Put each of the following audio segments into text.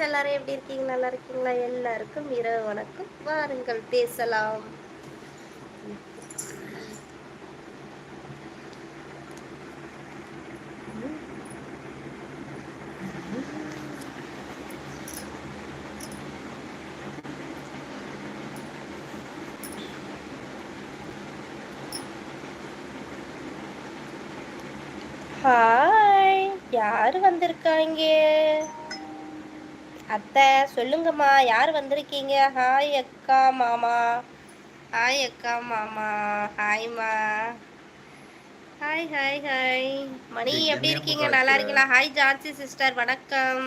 எல்லாரும் எப்படி இருக்கீங்க? நல்லா இருக்கீங்களா? எல்லாருக்கும் இரவு வணக்கம். வாருங்கள் பேசலாம். ஹாய் யாரு வந்திருக்காங்க? அத்தை சொல்லுங்கம்மா யார் வந்திருக்கீங்க? ஹாய் அக்கா மாமா. ஹாய் அக்கா மாமா. ஹாய்மா ஹாய் ஹாய் ஹாய் மணி எப்படி இருக்கீங்க? நல்லா இருக்கீங்களா? ஹாய் ஜான்சி சிஸ்டர் வணக்கம்.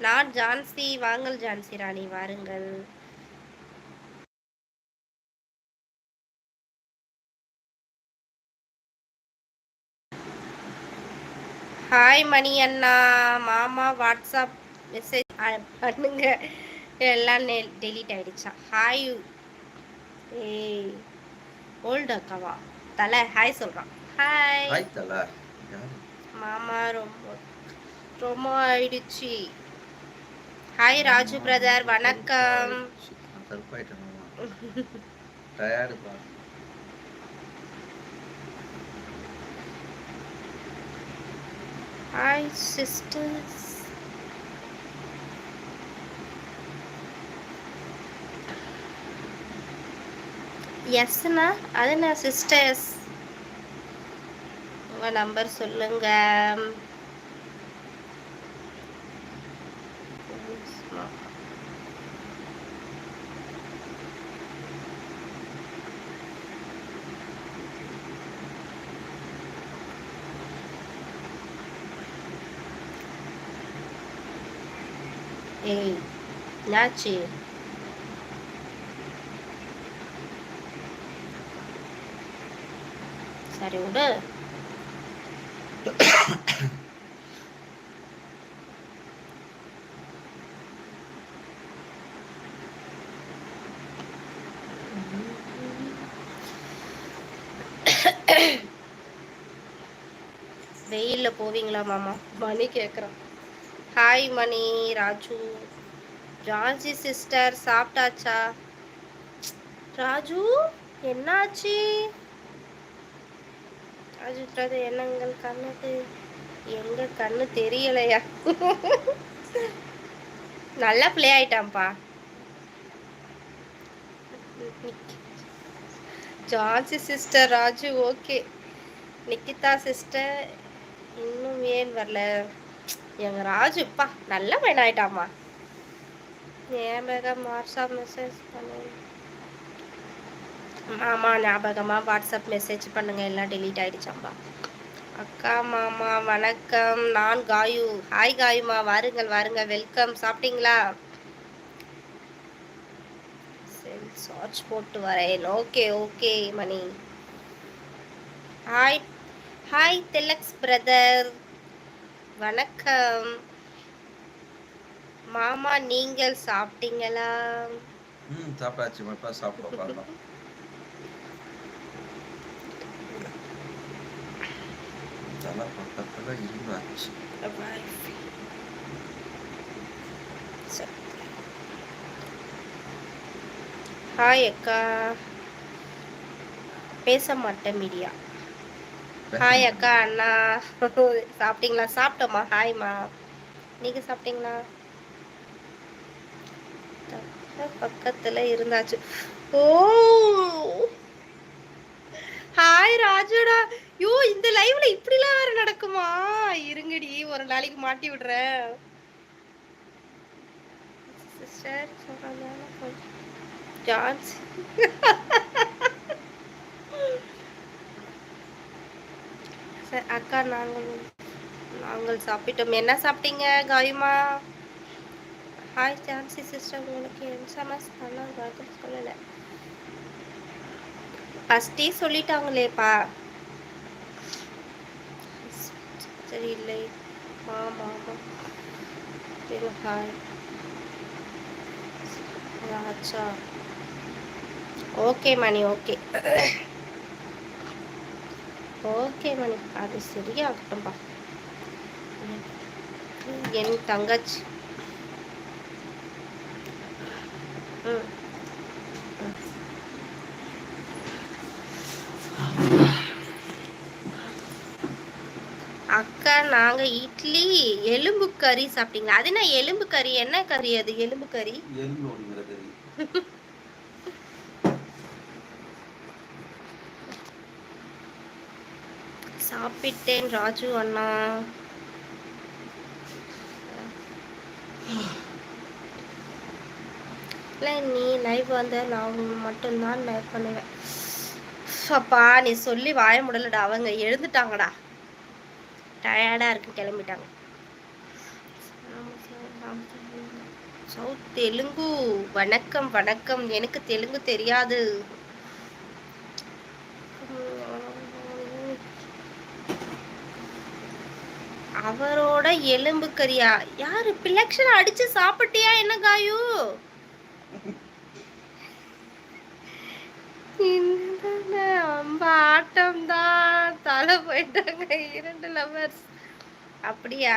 நான் ஜான்சி வாங்கல் ஜான்சி ராணி. வாருங்கள். ஹாய் மணி அண்ணா. மாமா வாட்ஸ்அப் மெசேஜ் பண்ணுங்க. எல்லாம் டெலீட் ஆயிடுச்சா? ஹாய் ஏய் ஓல்டு அக்காவா? தலை ஹாய் சொல்கிறான் ஹாய் ஹாய் தலை. மாமா ரொம்ப ரொம்ப ஆயிடுச்சு. ஹாய் ராஜு பிரதர் வணக்கம். ஹாய் சிஸ்டர்ஸ் எஸ்ண்ணா அது என்ன சிஸ்டர்ஸ் உங்கள் நம்பர் சொல்லுங்க. ஏய் என்னாச்சு? சரி விடு வெயிலில் போவீங்களா மாமா? மணி கேட்குறான் ஹாய் மணி ராஜு. ராஜி சிஸ்டர் சாப்பிட்டாச்சா? ராஜு என்னாச்சு? அஜித்ராது எண்ணங்கள் கண்ணுக்கு எங்க கண்ணு தெரியலையா? நல்ல play ஆயிட்டான்ப்பா. Jhansi sister Raju okay. Nikita sister இன்னும் ஏன் வரல? எங்க ராஜுப்பா நல்ல பையன் ஆயிட்டாமா ஞாபகம் வாட்ஸ்அப் மெசேஜ் பண்ணு. மாமா ஞாபகமாக வாட்ஸ்அப் மெசேஜ் பண்ணுங்கள் எல்லாம் டெலீட் ஆகிடுச்சாம்பா அக்கா மாமா வணக்கம். நான் காயு. ஹாய் காயுமா. வாருங்கள் வாருங்கள். வெல்கம் சாப்பிட்டீங்களா? சரி சார்ஜ் போட்டு வரேன். Okay okay Mani. Hi hi Tilaks brother வணக்கம். மாமா நீங்கள் சாப்பிட்டீங்களா? ம் சாப்பிட்டாச்சு. சாப்பிட தலை பக்கத்தில் இருந்தாச்சு ஹாய் அக்கா பேச மாட்டேன் மீடியா ஹாய் அக்கா அண்ணா சாப்பிட்டீங்களா சாப்பிட்டோம்மா ஹாய்மா நீங்கள் சாப்பிட்டீங்களா? பக்கத்தில் இருந்தாச்சு. ஓ! ஹாய் ராஜுடா. யோ இந்த லைவ்ல இப்படிலாம் வேற நடக்குமா? இருங்கடி ஒரு நாளைக்கு மாட்டி விடுறேன். சிஸ்டர் ஜான்ஸ் சார் அக்கா நாங்கள் நாங்கள் சாப்பிட்டோம். என்ன சாப்பிட்டீங்க காயுமா? ஹாய் ஜான்சி சிஸ்டர் உங்களுக்கு எஸ்எம்எஸ் பண்ண சொல்லலை. ஃபஸ்ட்டே சொல்லிட்டாங்களேப்பா சரி இல்லை ஆமாம் ஆமாம் ஹாய் அச்சா okay Mani okay okay Mani. அது சரியாகட்டும்பா என் தங்கச்சி. ம். அக்கா நாங்க இட்லி எலும்பு கறி சாப்பிட்டீங்களா அது என்ன எலும்பு கறி? என்ன கறி அது? எலும்பு கறி? சாப்பிட்டேன் ராஜு அண்ணா. இல்லை நீ லைவ் வந்த நான் மட்டும்தான் லைவ் பண்ணுவேன். அப்பா நீ சொல்லி வாய முடியலடா அவங்க எழுந்துட்டாங்கடா. டயர்டா இருக்கு கிளம்பிட்டாங்க. சவுத் தெலுங்கு வணக்கம் வணக்கம். எனக்கு தெலுங்கு தெரியாது. அவரோட எலும்பு கறியா யாரு பிலக்ஷன் அடிச்சு சாப்பிட்டியா என்ன காயு? நம்ம ஆட்டம் தான் தலை போயிட்டாங்க இரண்டு லவர்ஸ் அப்படியா?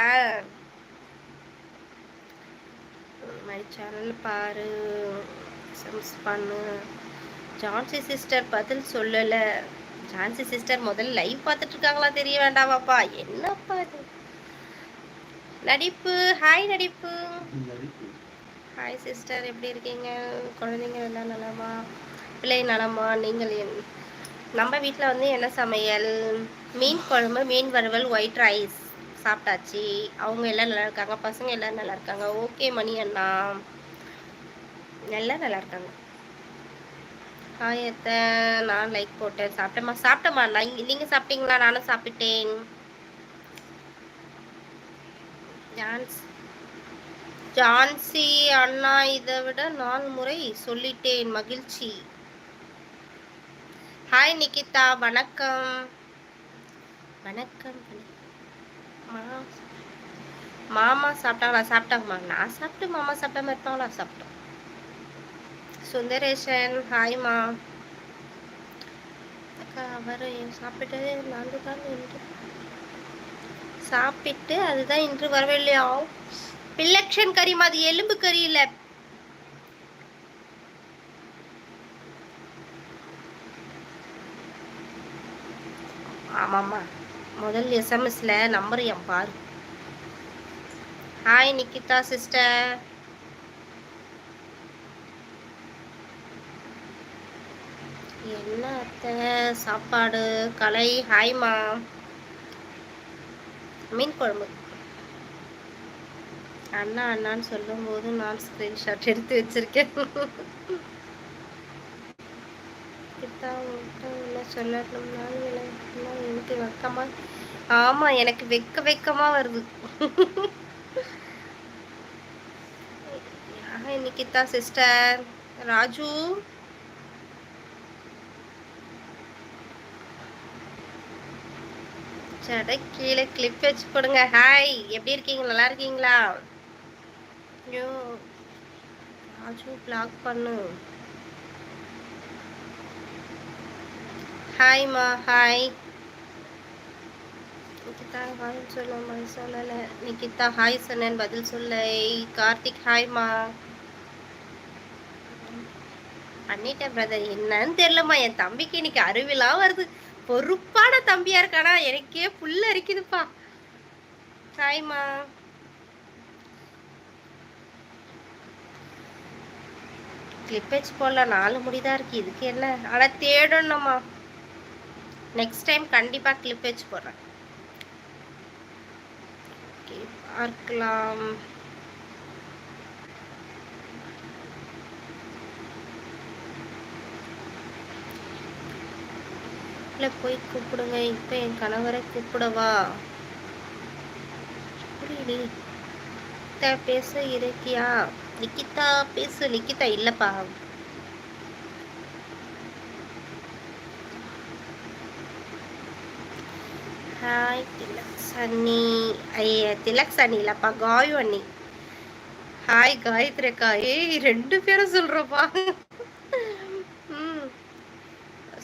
மை சேனல் பாரு. சம்ஸ் பண்ணு. ஜான்சி சிஸ்டர் பதில் சொல்லல. ஜான்சி சிஸ்டர் முதல்ல லைவ் பார்த்துட்டு இருக்காங்களா தெரிய வேண்டாமாப்பா. என்னப்பா இது? நடிப்பு. ஹாய் நடிப்பு. ஹாய் சிஸ்டர் எப்படி இருக்கீங்க? குழந்தைங்க எல்லாம் நலமா? பிள்ளை நலமா? நீங்கள் என் நம்ம வீட்டில் வந்து என்ன சமையல்? மீன் குழம்பு மீன் வறுவல் ஒயிட் ரைஸ் சாப்பிட்டாச்சு. அவங்க எல்லாம் நல்லா இருக்காங்க. பசங்க எல்லாம் நல்லா இருக்காங்க. ஓகே மணி அண்ணா. எல்லாம் நல்லா இருக்காங்க. ஆயத்த நான் லைக் போட்டேன். சாப்பிட்டேம்மா. சாப்பிட்டேம்மா. நான் நீங்கள் சாப்பிட்டீங்களா? நானும் சாப்பிட்டேன். டான்ஸ் ஜான்சி அண்ணா இதை விட நாலு முறை சொல்லிட்டேன். மகிழ்ச்சி. ஹாய் நிகிதா வணக்கம். வணக்கம் மா- மாமா சாப்பிட்டாங்களா? சாப்பிட்டாங்கம்மா. நான் சாப்பிட்டு மாமா சாப்பிட்டாம இருப்பாங்களா? சாப்பிட்டோம். சுந்தரேஷன் ஹாய்மா அக்கா அவர் சாப்பிட்டு நான் தான் இன்று. சாப்பிட்டு அதுதான் இன்று வரவில்லையா பில்லக்ஷன் கறிமா அது எலும்பு கறி இல்லை. ஆமாம்மா. முதல் எஸ்எம்எஸ்ல நம்பர் என் பாரு. ஹாய் நிக்கிதா சிஸ்டர் என்ன அத்தை? சாப்பாடு கலை ஹாய்மா மீன் குழம்பு. அண்ணா அண்ணான்னு சொல்லும்போது நான் ஸ்க்ரீன்ஷாட் எடுத்து வச்சிருக்கேன். சொல்லணும்னா எனக்கு எனக்கு வெக்கமா ஆமா எனக்கு வெக்க வெக்கமா வருது. Hi Nikita sister? ராஜு? சடை கீழே கிளிப் வச்சு கொடுங்க ஹாய் எப்படி இருக்கீங்க? நல்லா இருக்கீங்களா? ஐயோ ராஜு பிளாக் பண்ணு. ஹாய்மா ஹாய் நிக்கிதா ஹாய் சொல்லுமா சொல்லலை. நிக்கிதா ஹாய் சொன்னேன். பதில் சொல்ல. கார்த்திக் ஹாய்மா பண்ணிட்டேன் பிரதர் என்னன்னு தெரியலம்மா. என் தம்பிக்கு இன்னைக்கு அருவிலாம் வருது. பொறுப்பான தம்பியா இருக்கானா? எனக்கே புல்ல அரிக்குதுப்பா. ஹாய்மா கிளிப் வச்சு போடலாம் நாலு முடிதான் இருக்கு. இதுக்கு என்ன? ஆனா தேடணும்மா. நெக்ஸ்ட் டைம் கண்டிப்பாக கிளிப் வச்சு போடுறேன். Okay, பார்க்கலாம். இல்ல போய் கூப்பிடுங்க. இப்போ என் கணவரை கூப்பிடவா? புரியல பேச இருக்கியா நிக்கிதா பேசு. நிக்கிதா இல்லைப்பா. ஹாய் திலக் சன்னி ஐயா திலக்ஸ் சன்னி இல்லப்பா காயு அண்ணி. ஹாய் காயத்ரி அக்கா. ஏய் ரெண்டு பேரும் சொல்றப்பா. ம்.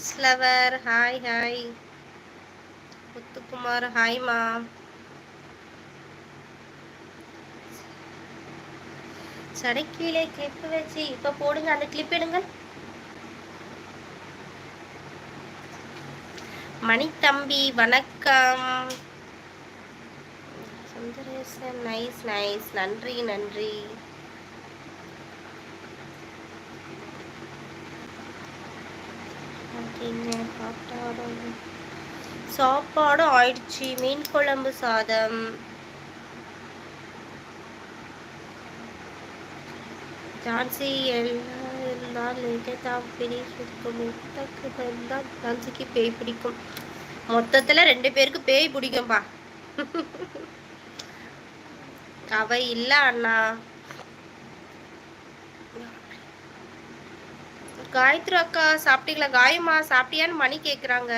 ஸ்லவர் ஹாய் ஹாய் முத்துக்குமார் ஹாய்மா சடைக்கீழே கிளிப்பு வச்சு இப்ப போடுங்க அந்த கிளிப் எடுங்க. மணித்தம்பி வணக்கம். சுந்தரேசன் நைஸ் நைஸ் நன்றி நன்றி. சாப்பாடு. ஆயிடுச்சு. மீன் குழம்பு சாதம். ஜான்சி எல்லாம் இருந்தால் தான் பிடிக்கும் முத்தக்கு தான் ஜான்சிக்கு பேய் பிடிக்கும். மொத்தத்துல ரெண்டு பேருக்கு பேய் பிடிக்கும்பா அவ இல்ல அண்ணா. காயத்ரி அக்கா சாப்பிட்டீங்களா? காயமா சாப்பிட்டியான்னு மணி கேக்குறாங்க.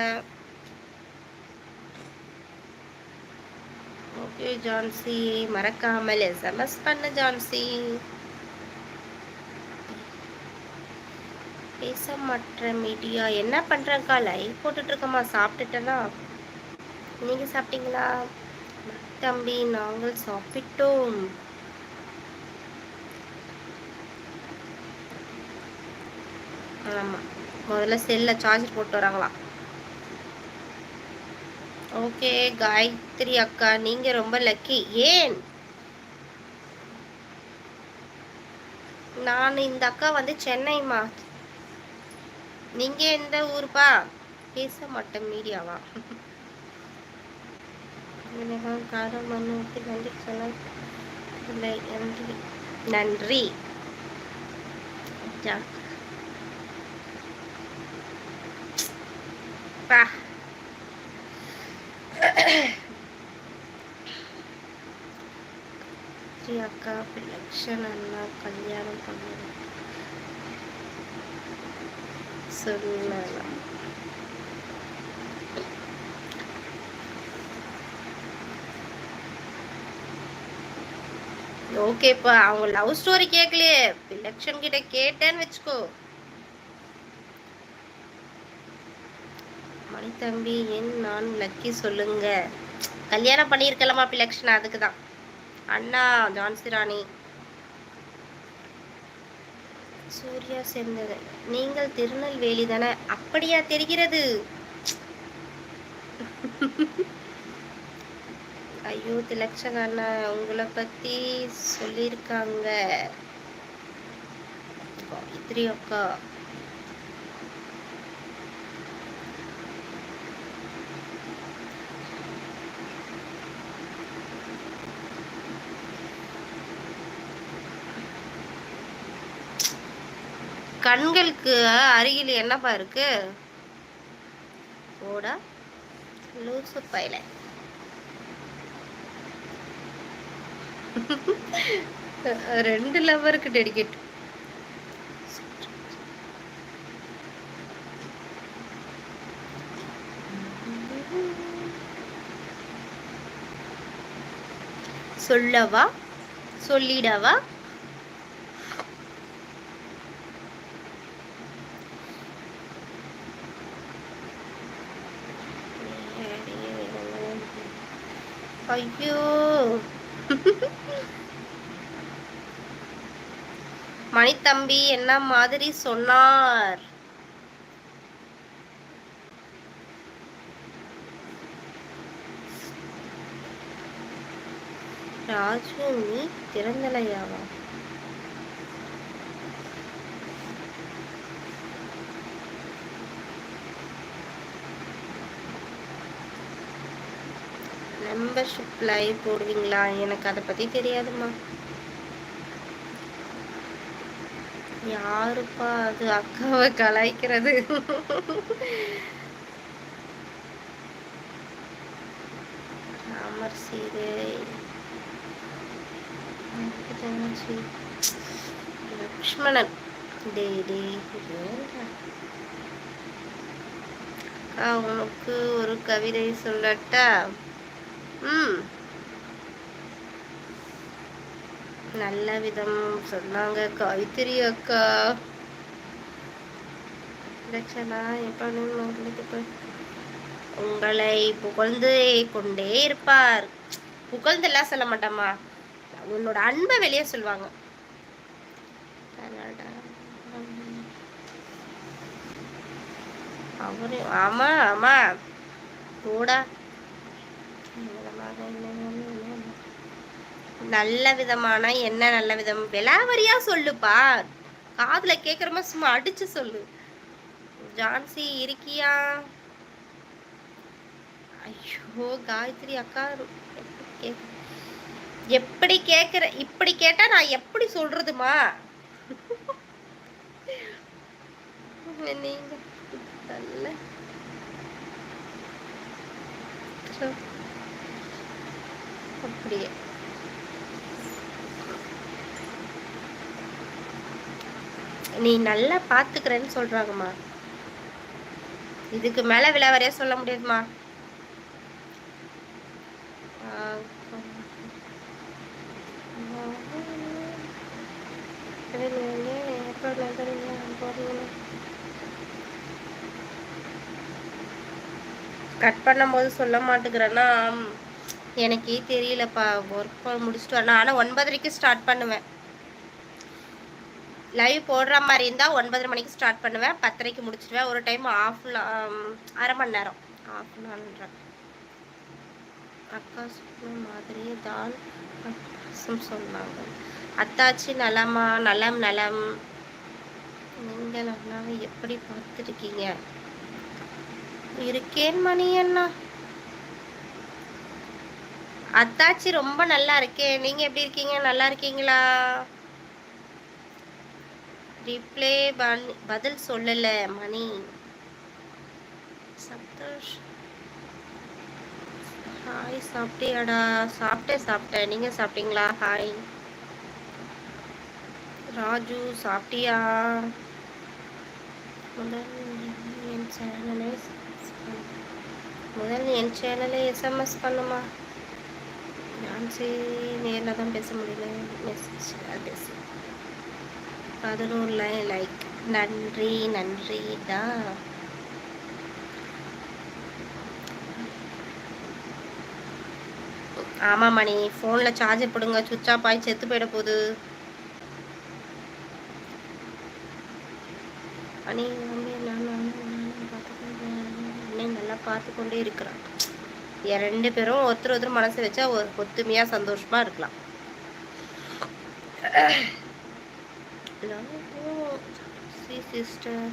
ஓகே ஜான்சி மறக்காமல் எஸ்எம்எஸ் பண்ண ஜான்சி பேச மற்ற மீடியா. என்ன பண்ணுறக்கா லைவ் போட்டுட்டு சாப்பிட்டுட்டேன்னா சாப்பிட்டுட்டேனா? நீங்க சாப்பிட்டீங்களா? தம்பி நாங்கள் சாப்பிட்டோம். ஆமா. முதல்ல செல்ல சார்ஜர் போட்டு வராங்களாம் ஓகே காயத்ரி அக்கா நீங்க ரொம்ப லக்கி ஏன்? நான் இந்த அக்கா வந்து சென்னைமா நீங்க எந்த ஊருப்பா? பேச மாட்டேன் மீடியாவா? காரம் மண்ணு ஊற்றி நன்றி சொன்ன இல்லை நன்றி. நன்றி. பா. ஸ்ரீ அக்கா லக்ஷன் அண்ணா கல்யாணம் பண்ண சொல்லலாம் ஓகேப்பா அவங்க லவ் ஸ்டோரி கேட்கலையே எலெக்ஷன் கிட்ட கேட்டேன்னு வச்சுக்கோ. மணி தம்பி என் நான் லக்கி சொல்லுங்க? கல்யாணம் பண்ணியிருக்கலாமா பிலக்ஷன் அதுக்கு தான் அண்ணா ஜான்சி ராணி. சூர்யா சேர்ந்தது நீங்கள் திருநெல்வேலி தானே? அப்படியா தெரிகிறது? ஐயோ திலக்ஷன் உங்களை பத்தி சொல்லியிருக்காங்க. காயத்ரி அக்கா. கண்களுக்கு அருகில் என்னப்பா இருக்கு? போடா. லூசு பையில. ரெண்டு லவருக்கு டெடிகேட். சொல்லவா? சொல்லிடவா? ஐயோ மணித்தம்பி என்ன மாதிரி சொன்னார்? ராஜு நீ திறந்தலையாவா? மெம்பர்ஷிப் லைவ் போடுவீங்களா? எனக்கு அதை பத்தி தெரியாதும்மா. யாருப்பா அது? அக்காவை கலாய்க்கிறது. ராமர் சீதை லக்ஷ்மணன். டே டே அக்கா உனக்கு ஒரு கவிதை சொல்லட்டா? ம். நல்ல விதம் சொன்னாங்க. காய்கறி அக்கா. லட்சணா எப்ப உங்களுக்கு உங்களை புகழ்ந்து கொண்டே இருப்பார். புகழ்ந்தெல்லாம் சொல்ல மாட்டாமா உன்னோட அன்பை வெளியே சொல்லுவாங்க. அவரு ஆமா ஆமா. போடா. நல்ல விதமான என்ன நல்ல விதம்? விலாவரியா சொல்லுப்பா. காதுல கேக்குறமா சும்மா அடிச்சு சொல்லு. ஜான்சி இருக்கியா? ஐயோ காயத்ரி அக்கா எப்படி கேக்குற இப்படி கேட்டா நான் எப்படி சொல்றதுமா? நீங்க நல்ல அப்படியே. நீ நல்லா பாத்துக்கிறேன்னு சொல்றாங்கம்மா. இதுக்கு மேல விலாவரியா சொல்ல முடியாதுமா கட் பண்ணும்போது சொல்ல மாட்டேங்கிறேன்னா எனக்கே தெரியலப்பா ஒர்க் முடிச்சுட்டு வரணும். ஆனால் ஒன்பதரைக்கு ஸ்டார்ட் பண்ணுவேன். லைவ் போடுற மாதிரி இருந்தால் ஒன்பதரை மணிக்கு ஸ்டார்ட் பண்ணுவேன். பத்தரைக்கு முடிச்சிடுவேன் ஒரு டைம் ஆஃப் um, அரை மணி நேரம். ஆஃப் நாள்ன்றேன் அக்கா சொன்ன மாதிரியே தான் சொன்னாங்க. அத்தாச்சி நலமா நலம் நலம். நீங்கள் நல்லாவே எப்படி பார்த்துருக்கீங்க? இருக்கேன் மணி அண்ணா. அத்தாச்சி ரொம்ப நல்லா இருக்கேன் நீங்க எப்படி இருக்கீங்க? நல்லா இருக்கீங்களா? ரிப்ளே பதில் சொல்லல மணி. சந்தோஷ். ஹாய் சாப்பிட்டியாடா? சாப்பிட்டேன் சாப்பிட்டேன். நீங்க சாப்பிட்டீங்களா? ஹாய் ராஜு சாப்பிட்டியா? முதல் என் சேனலை முதல் என் சேனலை எஸ்எம்எஸ் பண்ணுமா? டான்ஸே நேரில் தான் பேச முடியல மெசேஜ் பேசு பதினோரு லைக் நன்றி நன்றி தான் ஆமாம் மணி ஃபோனில் சார்ஜர் போடுங்க சுவிட்ச் ஆஃப் ஆகி செத்து போயிட போகுது மணி நான் அண்ணே நல்லா பார்த்து கொண்டே இருக்கிறான் ரெண்டு பேரும் ஒருத்தர் ஒருத்தர் மனசு வச்சா ஒரு ஒத்துமையா சந்தோஷமா இருக்கலாம். சிஸ்டர்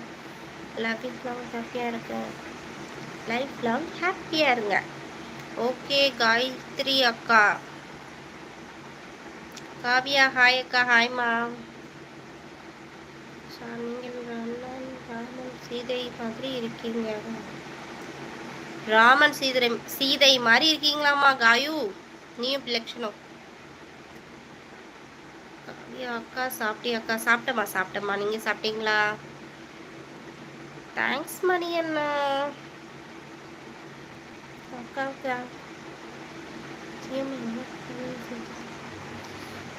லைஃப் லாங் ஹாப்பியாக இருங்க லைஃப் லாங் ஹாப்பியாக இருங்க ஓகே காயத்ரி அக்கா. காவியா ஹாய் அக்கா ஹாய்மா நீங்கள் அண்ணன் ராமன் சீதை மாதிரி இருக்கீங்க. ராமன் சீதை சீதை மாதிரி இருக்கீங்களாம்மா காயு. நீயும் லட்சணம் அக்கா சாப்பிட்டியா அக்கா? சாப்பிட்டம்மா சாப்பிட்டமா நீங்க சாப்பிட்டீங்களா? தேங்க்ஸ் மணி அண்ணா அக்கா.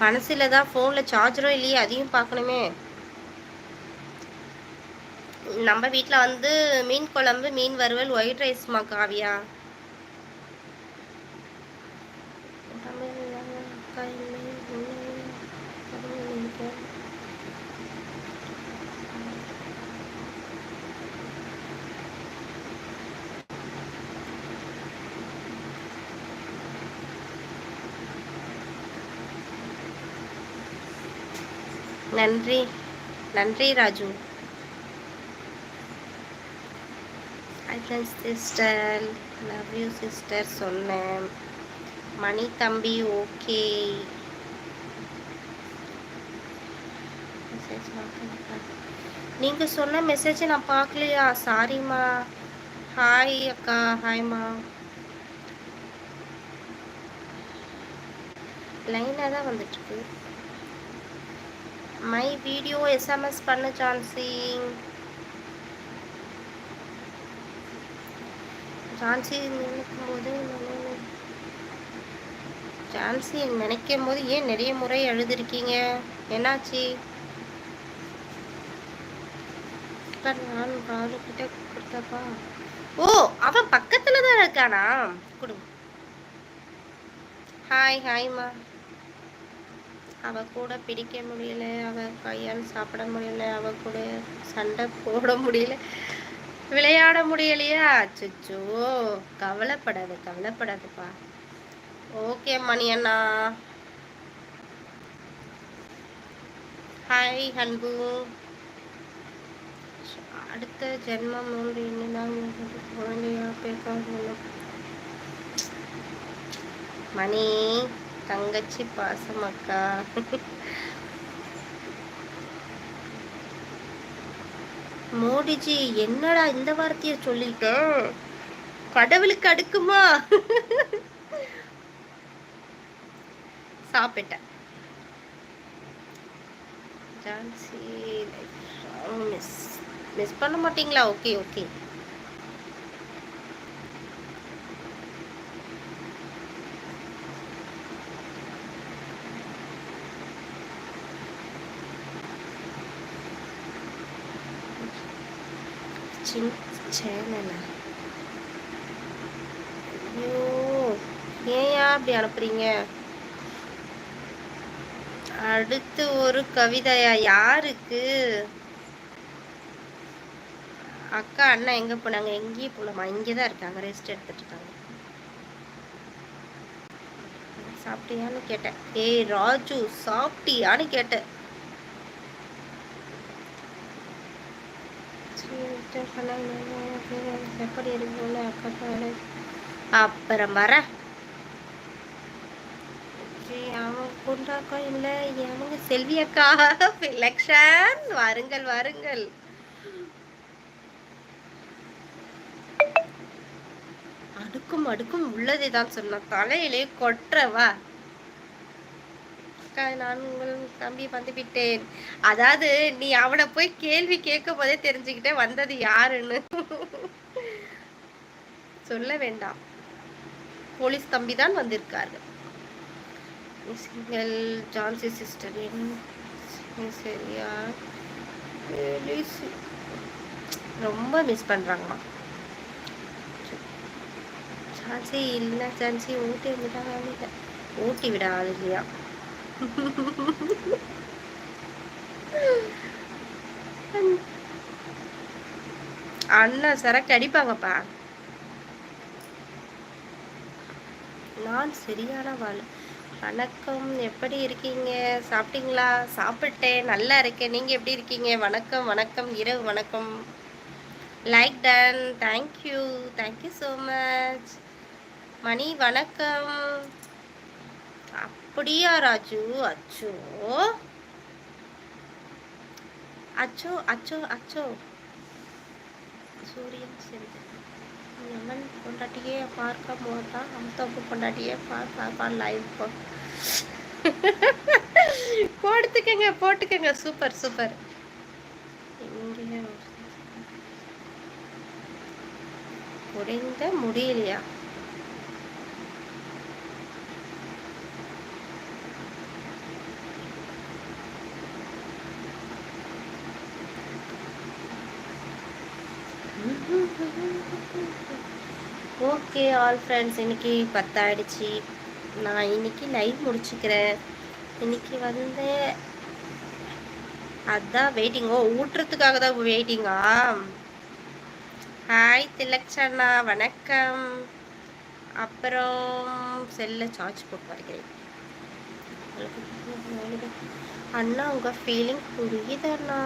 மனசுல தான் ஃபோனில் சார்ஜரும் இல்லையே அதையும் பார்க்கணுமே. நம்ம வீட்டில் வந்து மீன் குழம்பு மீன் வறுவல் ஒயிட் ரைஸ்மா காவியா? நன்றி. நன்றி Raju. Sister love you sister சொன்னேன் மணி தம்பி ஓகே நீங்கள் சொன்ன மெசேஜை நான் பார்க்கலையா? சாரிம்மா ஹாய் அக்கா. ஹாய்மா லைனாக தான் வந்துட்டுருக்கு. மை வீடியோ எஸ்எம்எஸ் பண்ண சான்சிங் ஜான்சி நினைக்கும் போது ஜான்சி நினைக்கும் போது ஏன் நிறைய முறை எழுதிருக்கீங்க? என்னாச்சு? நான் ராஜு கிட்ட கொடுத்தப்பா. ஓ அவன் பக்கத்துல தான் இருக்கானா கொடுங்க ஹாய் ஹாய்மா அவ கூட பிடிக்க முடியல அவ கையால் சாப்பிட முடியல அவ கூட சண்டை போட முடியல. விளையாட முடியலையா? அச்சோ கவலைப்படாது கவலைப்படாதுப்பா. ஓகே மணி அண்ணா. ஹாய் அன்பு. அடுத்த ஜென்மம் மூன்று என்னதான் குழந்தையா பேச மணி தங்கச்சி பாசம் மோடிஜி என்னடா இந்த வார்த்தையை சொல்லிட்ட கடவுளுக்கு அடுக்குமா? சாப்பிட்டேன். மிஸ் மிஸ் பண்ண மாட்டீங்களா? Okay okay. சின் சேனலா ஐயோ ஏயா அப்படி அனுப்புறீங்க அடுத்து ஒரு கவிதையா யாருக்கு? அக்கா அண்ணா எங்க போனாங்க? எங்கேயும் போலாமா? இங்கே தான் இருக்காங்க ரெஸ்ட் எடுத்துட்டு இருக்காங்க சாப்பிட்டியான்னு கேட்டேன். ஏய் ராஜு சாப்பிட்டியான்னு கேட்டேன். எப்படி இருக்கும்ல அக்கா அப்புறம் வர. அவங்க கொண்டாக்கா இல்ல அவங்க செல்வி அக்கா. எலெக்ஷன் வாருங்கள் வாருங்கள். அடுக்கும் அடுக்கும் உள்ளதை தான் சொன்ன தலையிலே கொற்றவா? அக்கா நான் உங்கள் தம்பி வந்துவிட்டேன். அதாவது நீ அவனை போய் கேள்வி கேட்கும் போதே தெரிஞ்சுக்கிட்டே வந்தது யாருன்னு. சொல்ல வேண்டாம். போலீஸ் தம்பி தான் வந்திருக்கார்கள். சிங்கல் ஜான்சி சிஸ்டரின் சரியா? ரொம்ப மிஸ் பண்றாங்கம்மா. ஜான்சி இல்லை ஜான்சி ஊட்டி விட ஆள் இல்லை ஊட்டி விட ஆள் இல்லையா அண்ணா சரக்கு அடிப்பாங்கப்பா. நான் சரியான வாழ் வணக்கம். எப்படி இருக்கீங்க? சாப்பிட்டீங்களா? சாப்பிட்டேன். நல்லா இருக்கேன். நீங்கள் எப்படி இருக்கீங்க? வணக்கம் வணக்கம். இரவு வணக்கம். Like done thank you thank you so much Mani வணக்கம். அப்படியா ராஜு? அச்சோ. அச்சோ அச்சோ அச்சோ. சூரியன் சரி எவன் பொண்டாட்டியே பார்க்க மாட்டான் அமுத்தப்பு பொண்டாட்டியே பார்ப்பான் லைவ் போ. போட்டுக்கங்க போட்டுக்கங்க. Super super. இங்கே குறைந்த முடியலையா? ஓகே ஆல் ஃப்ரெண்ட்ஸ் இன்னைக்கு பத்தாயிடுச்சு. நான் இன்னைக்கு லைவ் முடிச்சுக்கிறேன். இன்னைக்கு வந்து அதான் வெயிட்டிங் ஓ ஊட்டுறதுக்காக தான் வெயிட்டிங்கா ஹாய் திலக்ஷண்ணா வணக்கம். அப்புறம் செல்ல சார்ஜ் போட்டு வருகிறேன் அண்ணா உங்கள் ஃபீலிங் புரியுதண்ணா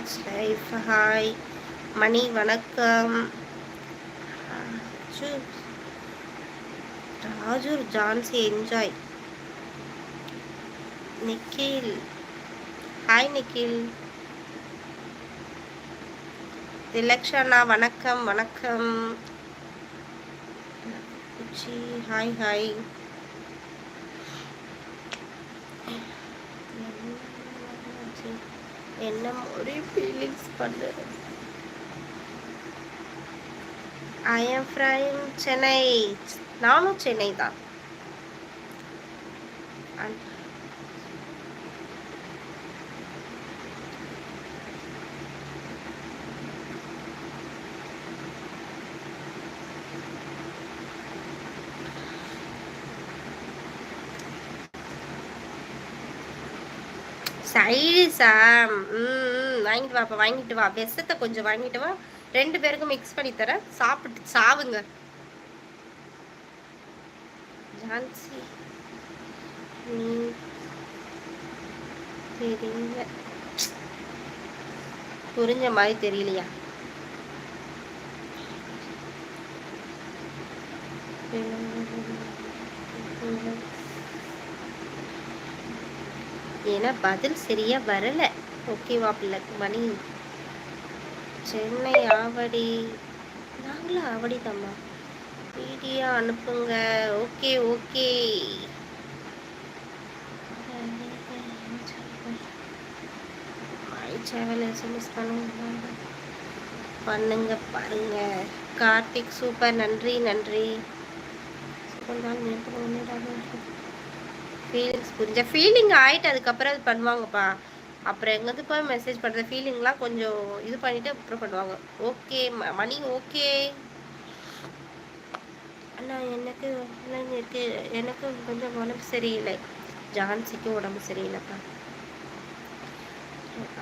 வில்லேஜ் லைஃப் ஹாய் மணி வணக்கம். ராஜூர் ஜான்சி என்ஜாய் நிக்கில். ஹாய் நிக்கில். திலக்ஷனா வணக்கம் வணக்கம். ஹாய் ஹாய் என்ன மாதிரி ஃபீலிங்ஸ் பண்ணுறது ஐ எம் ஃப்ரம் சென்னை நானும் சென்னை தான் சைடிஷா ம் வாங்கிட்டு வாப்பா வாங்கிட்டு வா. விஷத்தை கொஞ்சம் வாங்கிட்டு வா. ரெண்டு பேருக்கும் மிக்ஸ் பண்ணி தரேன். சாப்பிட்டு சாவுங்க. ஜான்சி. நீ தெரியல. புரிஞ்ச மாதிரி தெரியலையா? ஏன்னா பதில் சரியா வரல. ஓகேவா பிள்ளை மணி சென்னை ஆவடி. நாங்களும் ஆவடி தம்மா வீடியோ அனுப்புங்க. ஓகே ஓகே மை எஸ்எம்எஸ் பண்ணுங்க. பண்ணுங்க பாருங்க. கார்த்திக் சூப்பர். நன்றி நன்றி. சூப்பர் தான் எனக்கு ஃபீலிங்ஸ் புரிஞ்ச ஃபீலிங் ஆயிட்டு அதுக்கப்புறம் அது பண்ணுவாங்கப்பா. அப்புறம் எங்கேருந்து போய் மெசேஜ் பண்ணுற ஃபீலிங்லாம் கொஞ்சம் இது பண்ணிட்டு அப்புறம் பண்ணுவாங்க. ஓகே மணி ஓகே அண்ணா எனக்கு இருக்கு. எனக்கு கொஞ்சம் உடம்பு சரியில்லை. ஜான்சிக்கும் உடம்பு சரியில்லைப்பா.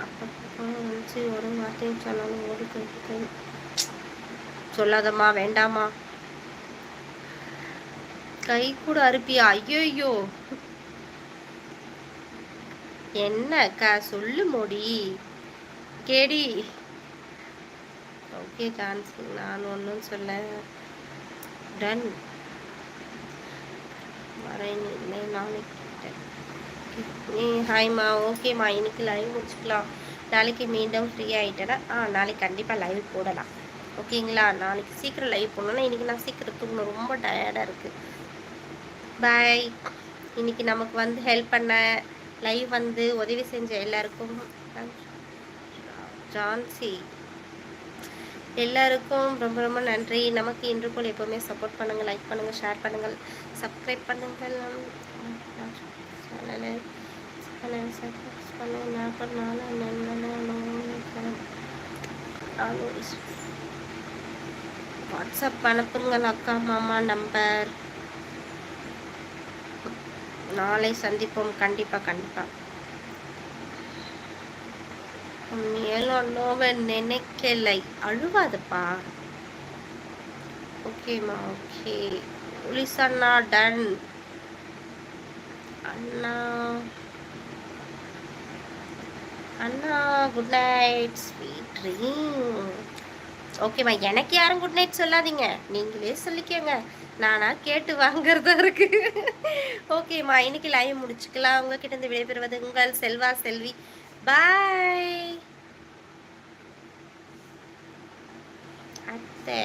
அப்பப்போ வந்துச்சு ஒரு வார்த்தையும் சொன்னாலும் ஓடி போயிட்டு சொல்லாதம்மா வேண்டாமா கை கூட அறுப்பியா? ஐயோ என்ன அக்கா சொல்லு மோடி. கேடி. ஓகே கான்ஸ் நான் ஒன்றும் சொல்ல டன் வரேன் இல்லை நாளைக்கு நீ ஹாய்மா ஓகேம்மா இன்னைக்கு லைவ் முடிச்சுக்கலாம். நாளைக்கு மீண்டும் ஃப்ரீ ஆகிட்டேன்னா ஆ நாளைக்கு கண்டிப்பாக லைவ் போடலாம். ஓகேங்களா நாளைக்கு சீக்கிரம் லைவ் போடணும்னா இன்றைக்கி நான் சீக்கிரம் தூங்கணும். ரொம்ப டயர்டாக இருக்குது பாய் இன்றைக்கி நமக்கு வந்து ஹெல்ப் பண்ண லைவ் வந்து உதவி செஞ்ச எல்லாருக்கும் ஜான்சி. எல்லாருக்கும் ரொம்ப ரொம்ப நன்றி. நமக்கு இன்று போல் எப்போவுமே சப்போர்ட் பண்ணுங்கள் லைக் பண்ணுங்கள் ஷேர் பண்ணுங்கள். சப்ஸ்கிரைப் பண்ணுங்கள். சேனலை சப்ஸ்கிரைப் பண்ணுங்கள் வாட்ஸ்அப் அனுப்புங்கள் அக்கா மாமா நம்பர் நாளை சந்திப்போம். கண்டிப்பாக கண்டிப்பாக மேலோவை நினைக்கலை. அழுவாதப்பா. ஓகேம்மா ஓகே புலிஸ் அண்ணா டன் அண்ணா. அண்ணா குட் நைட் ஸ்வீட் ட்ரீம் ஓகேம்மா எனக்கு யாரும் குட் நைட் சொல்லாதீங்க. நீங்களே சொல்லிக்கோங்க. நானா கேட்டு வாங்குறதா இருக்கு. ஓகேம்மா இன்னைக்கு லைவ் முடிச்சுக்கலாம். உங்ககிட்ட இருந்து விடைபெறுவது உங்கள் செல்வா செல்வி. பாய் அத்தை.